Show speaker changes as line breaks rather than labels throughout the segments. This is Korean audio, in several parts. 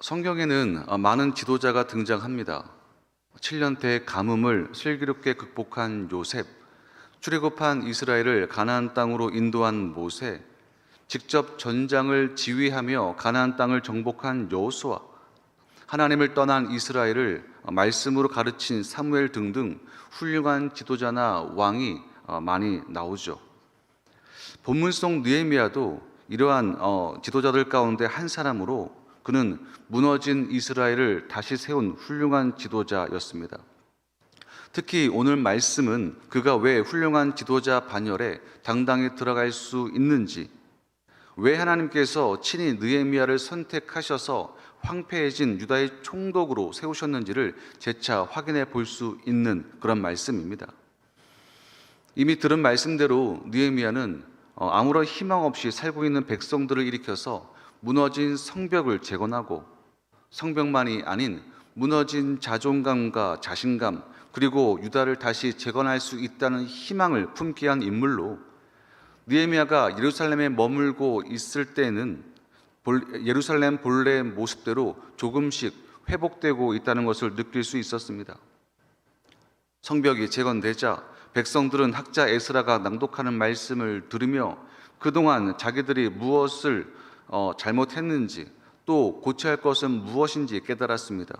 성경에는 어, 많은 지도자가 등장합니다. 7년대 가뭄을 슬기롭게 극복한 요셉, 출애굽한 이스라엘을 가나안 땅으로 인도한 모세, 직접 전장을 지휘하며 가나안 땅을 정복한 여호수아, 하나님을 떠난 이스라엘을 말씀으로 가르친 사무엘 등등 훌륭한 지도자나 왕이 어, 많이 나오죠. 본문 속 느헤미야도 이러한 어, 지도자들 가운데 한 사람으로 그는 무너진 이스라엘을 다시 세운 훌륭한 지도자였습니다. 특히 오늘 말씀은 그가 왜 훌륭한 지도자 반열에 당당히 들어갈 수 있는지, 왜 하나님께서 친히 느헤미야를 선택하셔서 황폐해진 유다의 총독으로 세우셨는지를 재차 확인해 볼 수 있는 그런 말씀입니다. 이미 들은 말씀대로 느헤미야는 어, 아무런 희망 없이 살고 있는 백성들을 일으켜서 무너진 성벽을 재건하고 성벽만이 아닌 무너진 자존감과 자신감 그리고 유다를 다시 재건할 수 있다는 희망을 품게 한 인물로 느헤미야가 예루살렘에 머물고 있을 때는 볼- 예루살렘 본래의 모습대로 조금씩 회복되고 있다는 것을 느낄 수 있었습니다. 성벽이 재건되자 백성들은 학자 에스라가 낭독하는 말씀을 들으며 그동안 자기들이 무엇을 어, 잘못했는지 또 고쳐야 할 것은 무엇인지 깨달았습니다.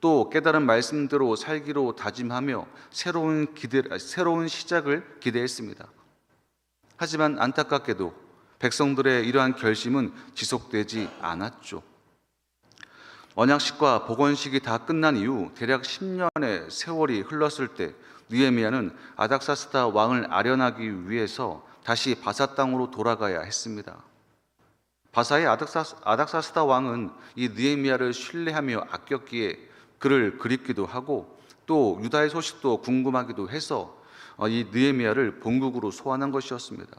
또 깨달은 말씀대로 살기로 다짐하며 새로운 기대, 새로운 시작을 기대했습니다. 하지만 안타깝게도 백성들의 이러한 결심은 지속되지 않았죠. 언약식과 복원식이 다 끝난 이후 대략 10년의 세월이 흘렀을 때 느헤미야는 아닥사스다 왕을 아련하기 위해서 다시 바사 땅으로 돌아가야 했습니다. 바사의 아닥사, 아닥사스다 왕은 이 느헤미야를 신뢰하며 아꼈기에 그를 그립기도 하고 또 유다의 소식도 궁금하기도 해서 어, 이 느헤미야를 본국으로 소환한 것이었습니다.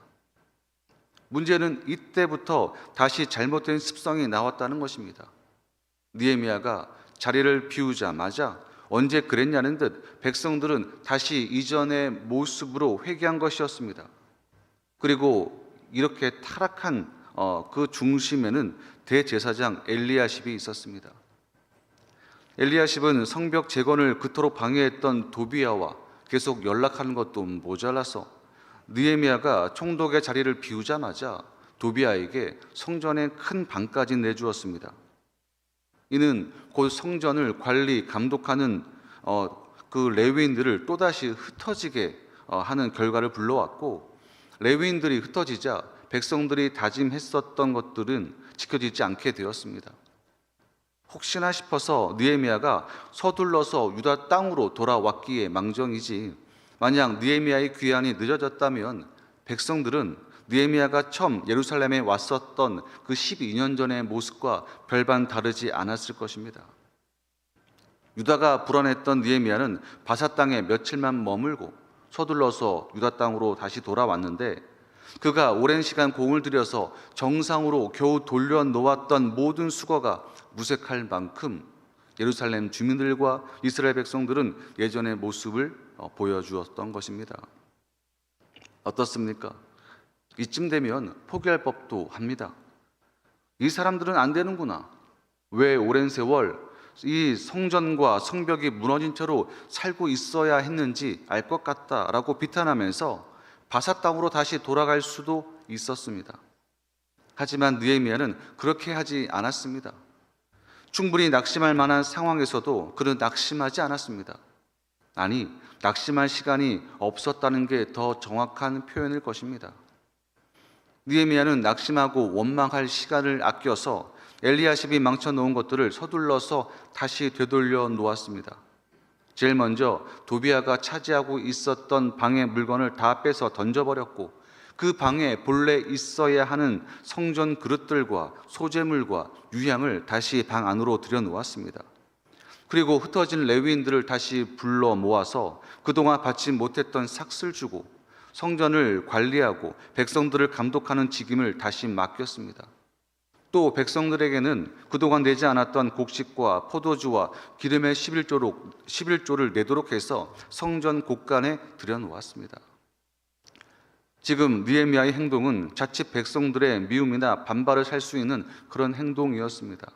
문제는 이때부터 다시 잘못된 습성이 나왔다는 것입니다. 느헤미야가 자리를 비우자마자 언제 그랬냐는 듯 백성들은 다시 이전의 모습으로 회개한 것이었습니다. 그리고 이렇게 타락한 어, 그 중심에는 대제사장 엘리야십이 있었습니다. 엘리야십은 성벽 재건을 그토록 방해했던 도비야와 계속 연락하는 것도 모자라서 느헤미야가 총독의 자리를 비우자마자 도비야에게 성전의 큰 방까지 내주었습니다. 이는 곧 성전을 관리 감독하는 어, 그 레위인들을 또다시 흩어지게 어, 하는 결과를 불러왔고 레위인들이 흩어지자 백성들이 다짐했었던 것들은 지켜지지 않게 되었습니다. 혹시나 싶어서 느헤미야가 서둘러서 유다 땅으로 돌아왔기에 망정이지 만약 느헤미야의 귀환이 늦어졌다면 백성들은 느헤미야가 처음 예루살렘에 왔었던 그 12년 전의 모습과 별반 다르지 않았을 것입니다. 유다가 불안했던 느헤미야는 바사 땅에 며칠만 머물고 서둘러서 유다 땅으로 다시 돌아왔는데 그가 오랜 시간 공을 들여서 정상으로 겨우 돌려놓았던 모든 수거가 무색할 만큼 예루살렘 주민들과 이스라엘 백성들은 예전의 모습을 어, 보여주었던 것입니다. 어떻습니까? 이쯤 되면 포기할 법도 합니다. 이 사람들은 안 되는구나. 왜 오랜 세월 이 성전과 성벽이 무너진 채로 살고 있어야 했는지 알 것 같다라고 비탄하면서 바사 땅으로 다시 돌아갈 수도 있었습니다. 하지만 느헤미야는 그렇게 하지 않았습니다. 충분히 낙심할 만한 상황에서도 그는 낙심하지 않았습니다. 아니, 낙심할 시간이 없었다는 게 더 정확한 표현일 것입니다. 느헤미야는 낙심하고 원망할 시간을 아껴서 엘리야십이 망쳐 놓은 것들을 서둘러서 다시 되돌려 놓았습니다. 제일 먼저 도비아가 차지하고 있었던 방의 물건을 다 빼서 던져버렸고 그 방에 본래 있어야 하는 성전 그릇들과 소재물과 유향을 다시 방 안으로 들여놓았습니다. 그리고 흩어진 레위인들을 다시 불러 모아서 그동안 받지 못했던 삭슬 주고 성전을 관리하고 백성들을 감독하는 직임을 다시 맡겼습니다. 또 백성들에게는 그동안 내지 않았던 곡식과 포도주와 기름의 11조로, 11조를 내도록 해서 성전 곳간에 들여놓았습니다. 지금 느헤미야의 행동은 자칫 백성들의 미움이나 반발을 살 수 있는 그런 행동이었습니다.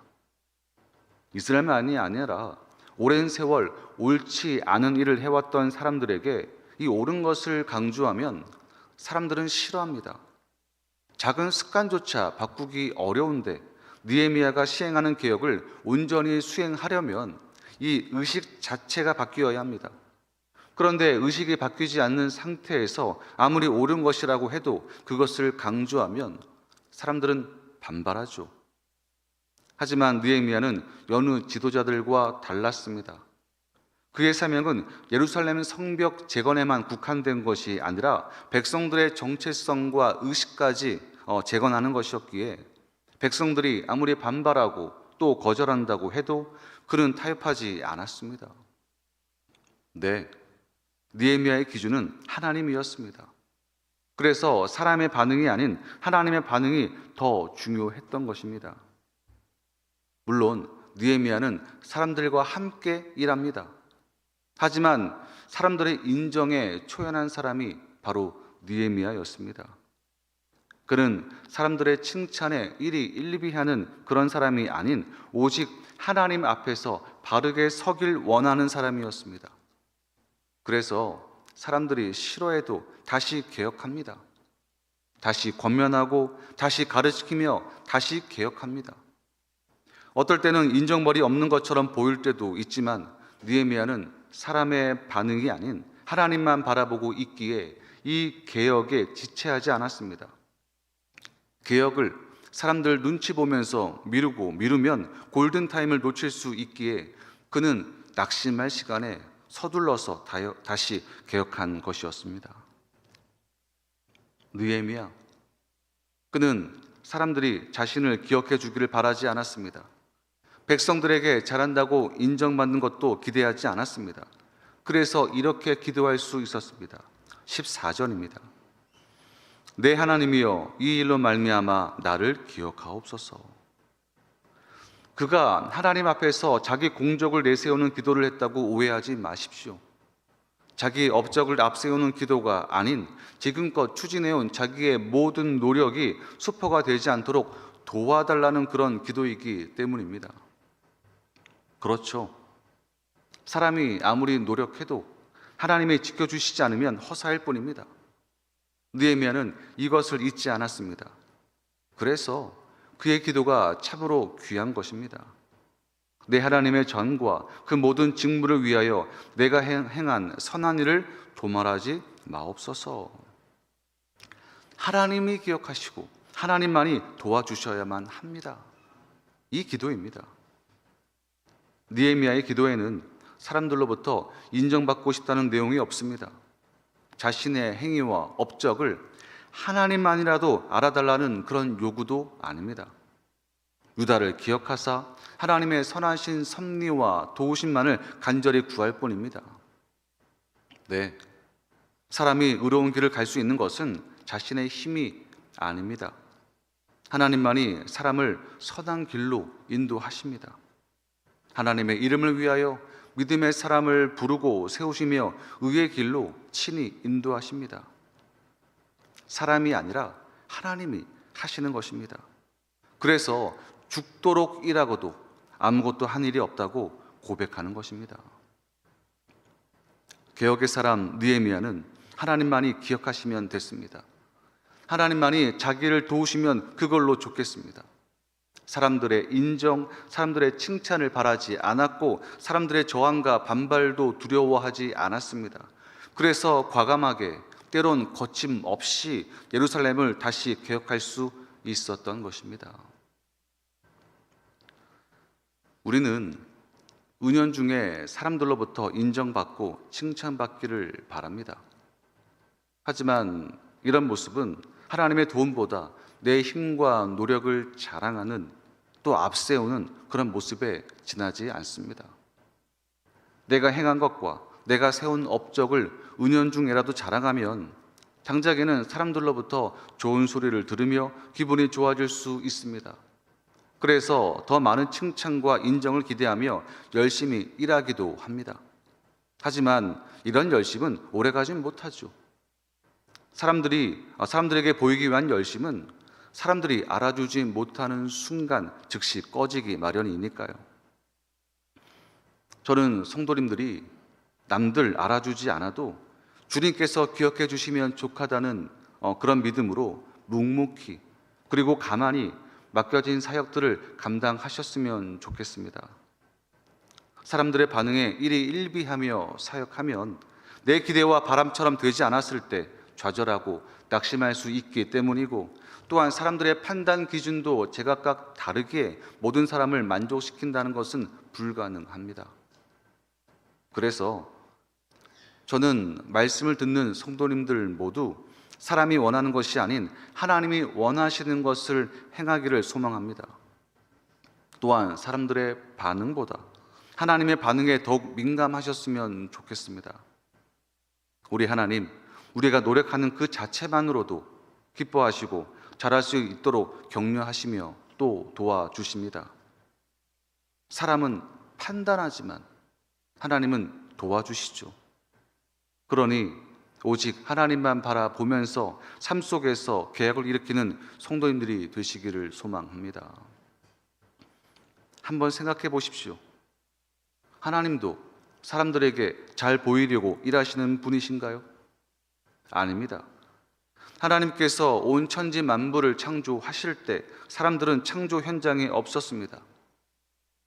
이스라엘만이 아니라 오랜 세월 옳지 않은 일을 해왔던 사람들에게 이 옳은 것을 강조하면 사람들은 싫어합니다. 작은 습관조차 바꾸기 어려운데 느헤미야가 시행하는 개혁을 온전히 수행하려면 이 의식 자체가 바뀌어야 합니다. 그런데 의식이 바뀌지 않는 상태에서 아무리 옳은 것이라고 해도 그것을 강조하면 사람들은 반발하죠. 하지만 느헤미야는 여느 지도자들과 달랐습니다. 그의 사명은 예루살렘 성벽 재건에만 국한된 것이 아니라 백성들의 정체성과 의식까지 어, 재건하는 것이었기에 백성들이 아무리 반발하고 또 거절한다고 해도 그는 타협하지 않았습니다. 네, 니에미아의 기준은 하나님이었습니다. 그래서 사람의 반응이 아닌 하나님의 반응이 더 중요했던 것입니다. 물론 니에미아는 사람들과 함께 일합니다. 하지만 사람들의 인정에 초연한 사람이 바로 니에미아였습니다. 그는 사람들의 칭찬에 일이 일비하는 그런 사람이 아닌 오직 하나님 앞에서 바르게 서길 원하는 사람이었습니다. 그래서 사람들이 싫어해도 다시 개혁합니다. 다시 권면하고 다시 가르치며 다시 개혁합니다. 어떨 때는 인정벌이 없는 것처럼 보일 때도 있지만 느헤미야는 사람의 반응이 아닌 하나님만 바라보고 있기에 이 개혁에 지체하지 않았습니다. 개혁을 사람들 눈치 보면서 미루고 미루면 골든 타임을 놓칠 수 있기에 그는 낙심할 시간에 서둘러서 다시 개혁한 것이었습니다. 느헤미야 그는 사람들이 자신을 기억해 주기를 바라지 않았습니다. 백성들에게 잘한다고 인정받는 것도 기대하지 않았습니다. 그래서 이렇게 기도할 수 있었습니다. 14절입니다. 내 하나님이여 이 일로 말미암아 나를 기억하옵소서. 그가 하나님 앞에서 자기 공적을 내세우는 기도를 했다고 오해하지 마십시오. 자기 업적을 앞세우는 기도가 아닌 지금껏 추진해온 자기의 모든 노력이 수포가 되지 않도록 도와달라는 그런 기도이기 때문입니다. 그렇죠. 사람이 아무리 노력해도 하나님이 지켜주시지 않으면 허사일 뿐입니다. 느헤미야는 이것을 잊지 않았습니다. 그래서 그의 기도가 참으로 귀한 것입니다. 내 하나님의 전과 그 모든 직무를 위하여 내가 행한 선한 일을 도말하지 마옵소서. 하나님이 기억하시고 하나님만이 도와주셔야만 합니다. 이 기도입니다. 니에미아의 기도에는 사람들로부터 인정받고 싶다는 내용이 없습니다. 자신의 행위와 업적을 하나님만이라도 알아달라는 그런 요구도 아닙니다. 유다를 기억하사 하나님의 선하신 섭리와 도우심만을 간절히 구할 뿐입니다. 네. 사람이 의로운 길을 갈 수 있는 것은 자신의 힘이 아닙니다. 하나님만이 사람을 선한 길로 인도하십니다. 하나님의 이름을 위하여 믿음의 사람을 부르고 세우시며 의의 길로 친히 인도하십니다. 사람이 아니라 하나님이 하시는 것입니다. 그래서 죽도록 일하고도 아무것도 한 일이 없다고 고백하는 것입니다. 개혁의 사람 느헤미야는 하나님만이 기억하시면 됐습니다. 하나님만이 자기를 도우시면 그걸로 좋겠습니다. 사람들의 인정, 사람들의 칭찬을 바라지 않았고 사람들의 저항과 반발도 두려워하지 않았습니다. 그래서 과감하게 때론 거침없이 예루살렘을 다시 개혁할 수 있었던 것입니다. 우리는 은연 중에 사람들로부터 인정받고 칭찬받기를 바랍니다. 하지만 이런 모습은 하나님의 도움보다 내 힘과 노력을 자랑하는 또 앞세우는 그런 모습에 지나지 않습니다. 내가 행한 것과 내가 세운 업적을 은연중에라도 자랑하면 장작에는 사람들로부터 좋은 소리를 들으며 기분이 좋아질 수 있습니다. 그래서 더 많은 칭찬과 인정을 기대하며 열심히 일하기도 합니다. 하지만 이런 열심은 오래 가진 못하죠. 사람들이 아, 사람들에게 보이기 위한 열심은 사람들이 알아주지 못하는 순간 즉시 꺼지기 마련이니까요. 저는 성도님들이 남들 알아주지 않아도 주님께서 기억해 주시면 좋하다는 어, 그런 믿음으로 묵묵히 그리고 가만히 맡겨진 사역들을 감당하셨으면 좋겠습니다. 사람들의 반응에 일이 일비하며 사역하면 내 기대와 바람처럼 되지 않았을 때 좌절하고 낙심할 수 있기 때문이고 또한 사람들의 판단 기준도 제각각 다르게 모든 사람을 만족시킨다는 것은 불가능합니다. 그래서 저는 말씀을 듣는 성도님들 모두 사람이 원하는 것이 아닌 하나님이 원하시는 것을 행하기를 소망합니다. 또한 사람들의 반응보다 하나님의 반응에 더욱 민감하셨으면 좋겠습니다. 우리 하나님, 우리가 노력하는 그 자체만으로도 기뻐하시고 잘할 수 있도록 격려하시며 또 도와주십니다. 사람은 판단하지만 하나님은 도와주시죠. 그러니 오직 하나님만 바라보면서 삶 속에서 계약을 일으키는 성도님들이 되시기를 소망합니다. 한번 생각해 보십시오. 하나님도 사람들에게 잘 보이려고 일하시는 분이신가요? 아닙니다. 하나님께서 온 천지 만물을 창조하실 때 사람들은 창조 현장에 없었습니다.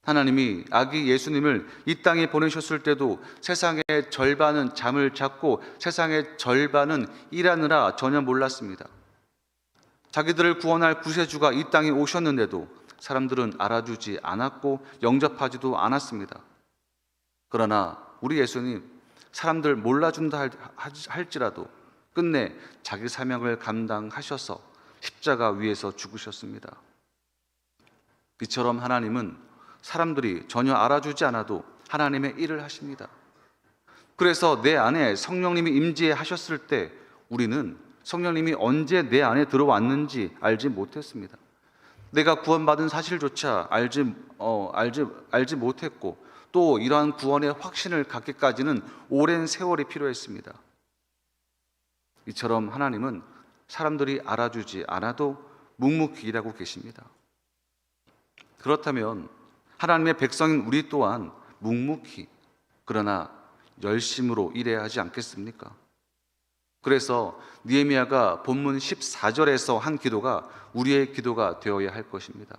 하나님이 아기 예수님을 이 땅에 보내셨을 때도 세상의 절반은 잠을 잤고 세상의 절반은 일하느라 전혀 몰랐습니다. 자기들을 구원할 구세주가 이 땅에 오셨는데도 사람들은 알아주지 않았고 영접하지도 않았습니다. 그러나 우리 예수님 사람들 몰라준다 할- 할지라도 끝내 자기 사명을 감당하셔서 십자가 위에서 죽으셨습니다. 이처럼 하나님은 사람들이 전혀 알아주지 않아도 하나님의 일을 하십니다. 그래서 내 안에 성령님이 임재하셨을 때 우리는 성령님이 언제 내 안에 들어왔는지 알지 못했습니다. 내가 구원받은 사실조차 알지 어, 알지 알지 못했고 또 이러한 구원의 확신을 갖기까지는 오랜 세월이 필요했습니다. 이처럼 하나님은 사람들이 알아주지 않아도 묵묵히 일하고 계십니다. 그렇다면 하나님의 백성인 우리 또한 묵묵히 그러나 열심으로 일해야 하지 않겠습니까? 그래서 니에미아가 본문 14절에서 한 기도가 우리의 기도가 되어야 할 것입니다.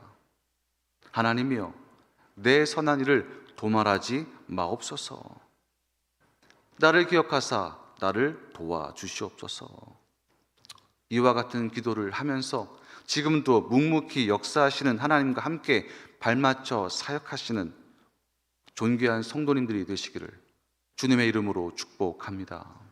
하나님이여 내 선한 일을 도말하지 마옵소서. 나를 기억하사 나를 도와주시옵소서. 이와 같은 기도를 하면서 지금도 묵묵히 역사하시는 하나님과 함께 발맞춰 사역하시는 존귀한 성도님들이 되시기를 주님의 이름으로 축복합니다.